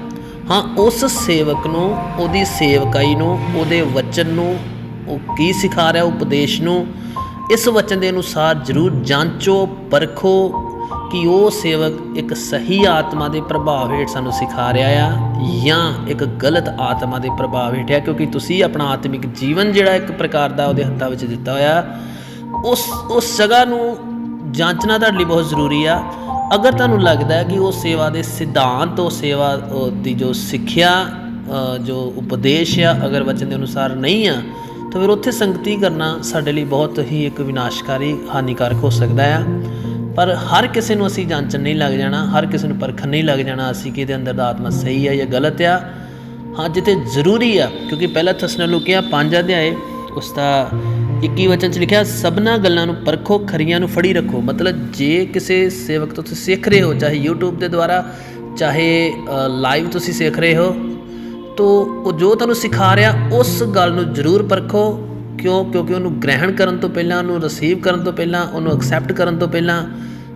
ਹਾਂ, ਉਸ ਸੇਵਕ ਨੂੰ, ਉਹਦੀ ਸੇਵਕਾਈ ਨੂੰ, ਉਹਦੇ ਵਚਨ ਨੂੰ, ਉਹ ਕੀ ਸਿਖਾ ਰਿਹਾ, ਉਪਦੇਸ਼ ਨੂੰ ਇਸ ਵਚਨ ਦੇ ਅਨੁਸਾਰ ਜ਼ਰੂਰ ਜਾਂਚੋ, ਪਰਖੋ ਕਿ ਉਹ ਸੇਵਕ ਇੱਕ ਸਹੀ ਆਤਮਾ ਦੇ ਪ੍ਰਭਾਵ ਹੇਠ ਸਾਨੂੰ ਸਿਖਾ ਰਿਹਾ ਆ ਜਾਂ ਇੱਕ ਗਲਤ ਆਤਮਾ ਦੇ ਪ੍ਰਭਾਵ ਹੇਠ ਆ, ਕਿਉਂਕਿ ਤੁਸੀਂ ਆਪਣਾ ਆਤਮਿਕ ਜੀਵਨ ਜਿਹੜਾ ਇੱਕ ਪ੍ਰਕਾਰ ਦਾ ਉਹਦੇ ਹੱਥਾਂ ਵਿੱਚ ਦਿੱਤਾ ਹੋਇਆ, ਉਸ ਉਸ ਜਗ੍ਹਾ ਨੂੰ ਜਾਂਚਣਾ ਤੁਹਾਡੇ ਲਈ ਬਹੁਤ ਜ਼ਰੂਰੀ ਆ। ਅਗਰ ਤੁਹਾਨੂੰ ਲੱਗਦਾ ਹੈ ਕਿ ਉਹ ਸੇਵਾ ਦੇ ਸਿਧਾਂਤ, ਉਹ ਸੇਵਾ ਦੀ ਜੋ ਸਿੱਖਿਆ ਜੋ ਉਪਦੇਸ਼ ਆ, ਅਗਰ ਵਚਨ ਦੇ ਅਨੁਸਾਰ ਨਹੀਂ ਆ ਤਾਂ ਫਿਰ ਉੱਥੇ ਸੰਗਤੀ ਕਰਨਾ ਸਾਡੇ ਲਈ ਬਹੁਤ ਹੀ ਇੱਕ ਵਿਨਾਸ਼ਕਾਰੀ, ਹਾਨੀਕਾਰਕ ਹੋ ਸਕਦਾ ਆ। ਪਰ ਹਰ ਕਿਸੇ ਨੂੰ ਅਸੀਂ ਜਾਂਚਣ ਨਹੀਂ ਲੱਗ ਜਾਣਾ, ਹਰ ਕਿਸੇ ਨੂੰ ਪਰਖਣ ਨਹੀਂ ਲੱਗ ਜਾਣਾ ਅਸੀਂ ਕਿਹਦੇ ਅੰਦਰ ਦਾ ਆਤਮਾ ਸਹੀ ਆ ਜਾਂ ਗਲਤ ਆ। ਹਾਂ, ਜਿੱਥੇ ਜ਼ਰੂਰੀ ਆ, ਕਿਉਂਕਿ ਪਹਿਲਾ ਥਸਨਲੁਕਿਆ 5 ਅਧਿਆਏ, ਉਸ ਦਾ 21 ਵਚਨ ਚ ਲਿਖਿਆ, ਸਭਨਾ ਗੱਲਾਂ ਨੂੰ ਪਰਖੋ, ਖਰੀਆਂ ਨੂੰ ਫੜੀ ਰੱਖੋ। ਮਤਲਬ ਜੇ ਕਿਸੇ ਸੇਵਕ ਤੋਂ ਤੁਸੀਂ ਸਿੱਖ ਰਹੇ ਹੋ, ਚਾਹੇ YouTube ਦੇ ਦੁਆਰਾ, ਚਾਹੇ ਲਾਈਵ ਤੁਸੀਂ ਸਿੱਖ ਰਹੇ ਹੋ ਤੋ ਉਹ ਜੋ ਤੁਹਾਨੂੰ ਸਿਖਾ ਰਿਹਾ, ਉਸ ਗੱਲ ਨੂੰ ਜ਼ਰੂਰ ਪਰਖੋ। ਕਿਉਂ? ਕਿਉਂਕਿ ਉਹਨੂੰ ਗ੍ਰਹਿਣ ਕਰਨ ਤੋਂ ਪਹਿਲਾਂ, ਉਹਨੂੰ ਰਿਸੀਵ ਕਰਨ ਤੋਂ ਪਹਿਲਾਂ, ਉਹਨੂੰ ਐਕਸੈਪਟ ਕਰਨ ਤੋਂ ਪਹਿਲਾਂ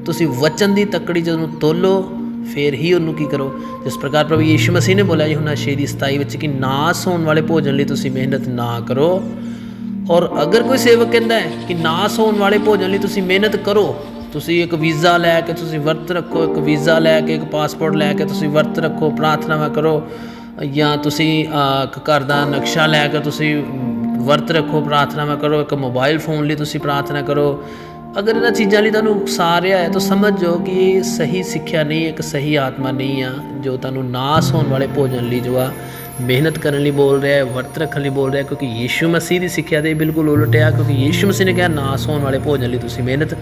ਤੁਸੀਂ ਵਚਨ ਦੀ ਤੱਕੜੀ ਜਦੋਂ ਤੋਲੋ, ਫਿਰ ਹੀ ਉਹਨੂੰ ਕੀ ਕਰੋ। ਜਿਸ ਪ੍ਰਕਾਰ ਪ੍ਰਭੂ ਯੀਸ਼ੂ ਮਸੀਹ ਨੇ ਬੋਲਿਆ, ਯੋਹਨਾ 6 ਦੀ 27 ਵਿੱਚ ਕਿ ਨਾਸ ਹੋਣ ਵਾਲੇ ਭੋਜਨ ਲਈ ਤੁਸੀਂ ਮਿਹਨਤ ਨਾ ਕਰੋ। ਔਰ ਅਗਰ ਕੋਈ ਸੇਵਕ ਕਹਿੰਦਾ ਹੈ ਕਿ ਨਾਸ ਹੋਣ ਵਾਲੇ ਭੋਜਨ ਲਈ ਤੁਸੀਂ ਮਿਹਨਤ ਕਰੋ, ਤੁਸੀਂ ਇੱਕ ਵੀਜ਼ਾ ਲੈ ਕੇ ਤੁਸੀਂ ਵਰਤ ਰੱਖੋ, ਇੱਕ ਵੀਜ਼ਾ ਲੈ ਕੇ, ਇੱਕ ਪਾਸਪੋਰਟ ਲੈ ਕੇ ਤੁਸੀਂ ਵਰਤ ਰੱਖੋ, ਪ੍ਰਾਰਥਨਾਵਾਂ ਕਰੋ ਜਾਂ ਤੁਸੀਂ ਘਰ ਦਾ ਨਕਸ਼ਾ ਲੈ ਕੇ ਤੁਸੀਂ ਵਰਤ ਰੱਖੋ ਪ੍ਰਾਰਥਨਾਵਾਂ ਕਰੋ, ਇੱਕ ਮੋਬਾਈਲ ਫੋਨ ਲਈ ਤੁਸੀਂ ਪ੍ਰਾਰਥਨਾ ਕਰੋ। ਅਗਰ ਇਹਨਾਂ ਚੀਜ਼ਾਂ ਲਈ ਤੁਹਾਨੂੰ ਉਕਸਾ ਰਿਹਾ ਹੈ, ਤਾਂ ਸਮਝ ਜਾਓ ਕਿ ਇਹ ਸਹੀ ਸਿੱਖਿਆ ਨਹੀਂ, ਇੱਕ ਸਹੀ ਆਤਮਾ ਨਹੀਂ ਆ, ਜੋ ਤੁਹਾਨੂੰ ਨਾਸ ਹੋਣ ਵਾਲੇ ਭੋਜਨ ਲਈ, ਜੋ ਆ ਮਿਹਨਤ ਕਰਨ ਲਈ ਬੋਲ ਰਿਹਾ ਹੈ, ਵਰਤ ਰੱਖਣ ਲਈ ਬੋਲ ਰਿਹਾ ਹੈ, ਕਿਉਂਕਿ ਯੀਸ਼ੂ ਮਸੀਹ ਦੀ ਸਿੱਖਿਆ ਦੇ ਬਿਲਕੁਲ ਉਲਟ ਆ, ਕਿਉਂਕਿ ਯੀਸ਼ੂ ਮਸੀਹ ਨੇ ਕਿਹਾ, ਨਾਸ ਹੋਣ ਵਾਲੇ ਭੋਜਨ ਲਈ ਤੁਸੀਂ ਮਿਹਨਤ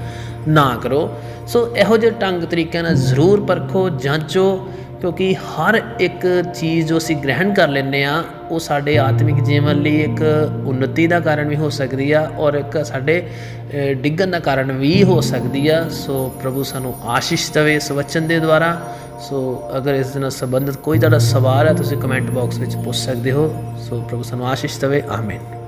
ਨਾ ਕਰੋ। ਸੋ ਇਹੋ ਜਿਹੇ ਢੰਗ ਤਰੀਕਿਆਂ ਨਾਲ ਜ਼ਰੂਰ ਪਰਖੋ, ਜਾਂਚੋ। ਕਿਉਂਕਿ ਹਰ ਇੱਕ ਚੀਜ਼ ਜੋ ਅਸੀਂ ਗ੍ਰਹਿਣ ਕਰ ਲੈਂਦੇ ਆ ਉਹ ਸਾਡੇ ਆਤਮਿਕ ਜੀਵਨ ਲਈ ਇੱਕ ਉન્નਤੀ ਦਾ ਕਾਰਨ ਵੀ ਹੋ ਸਕਦੀ ਆ ਔਰ ਇੱਕ ਸਾਡੇ ਡਿੱਗਣ ਦਾ ਕਾਰਨ ਵੀ ਹੋ ਸਕਦੀ ਆ। ਸੋ ਪ੍ਰਭੂ ਸਾਨੂੰ ਆਸ਼ੀਸ਼ ਦੇਵੇ ਇਸ ਵਚਨ ਦੇ ਦੁਆਰਾ। ਸੋ ਅਗਰ ਇਸ ਦੇ ਨਾਲ ਸੰਬੰਧਿਤ ਕੋਈ ਤੁਹਾਡਾ ਸਵਾਲ ਹੈ ਤੁਸੀਂ ਕਮੈਂਟ ਬਾਕਸ ਵਿੱਚ ਪੁੱਛ ਸਕਦੇ ਹੋ। ਸੋ ਪ੍ਰਭੂ ਸਾਨੂੰ ਆਸ਼ੀਸ਼ ਦੇਵੇ। ਆਮੀਨ